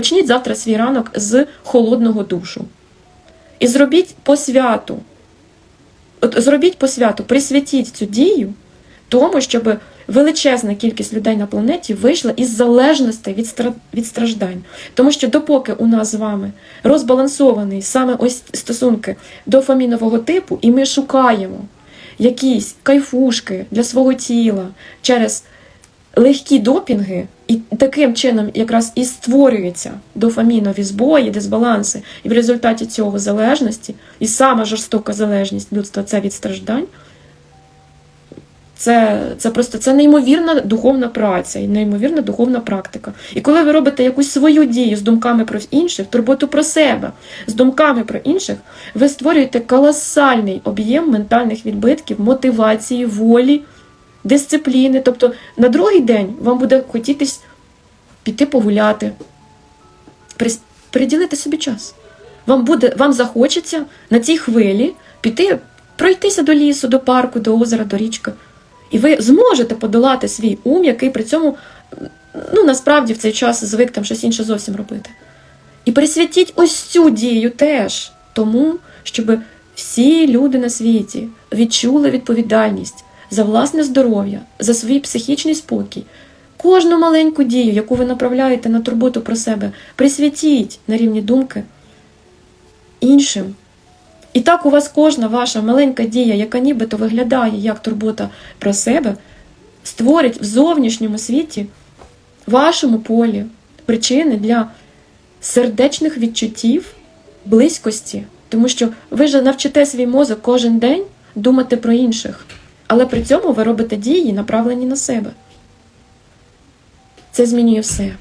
Почніть завтра свій ранок з холодного душу. І зробіть по святу. От зробіть по святу, присвятіть цю дію тому, щоб величезна кількість людей на планеті вийшла із залежності від, стра... від страждань. Тому що допоки у нас з вами розбалансований саме ось стосунки дофамінового типу, і ми шукаємо якісь кайфушки для свого тіла через легкі допінги, і таким чином якраз і створюються дофамінові збої, дисбаланси, і в результаті цього залежності, і сама жорстока залежність людства це від страждань. Це, це просто це неймовірна духовна праця і неймовірна духовна практика. І коли ви робите якусь свою дію з думками про інших, турботу про себе, з думками про інших, ви створюєте колосальний об'єм ментальних відбитків, мотивації, волі, дисципліни. Тобто на другий день вам буде хотітись піти погуляти, приділити собі час. Вам буде, вам захочеться на цій хвилі піти, пройтися до лісу, до парку, до озера, до річки. І ви зможете подолати свій ум, який при цьому ну, насправді в цей час звик там щось інше зовсім робити. І присвятіть ось цю дію теж тому, щоб всі люди на світі відчули відповідальність за власне здоров'я, за свій психічний спокій. Кожну маленьку дію, яку ви направляєте на турботу про себе, присвятіть на рівні думки іншим. І так у вас кожна ваша маленька дія, яка нібито виглядає як турбота про себе, створить в зовнішньому світі, вашому полі причини для сердечних відчуттів, близькості. Тому що ви ж навчите свій мозок кожен день думати про інших, але при цьому ви робите дії, направлені на себе. Це змінює все.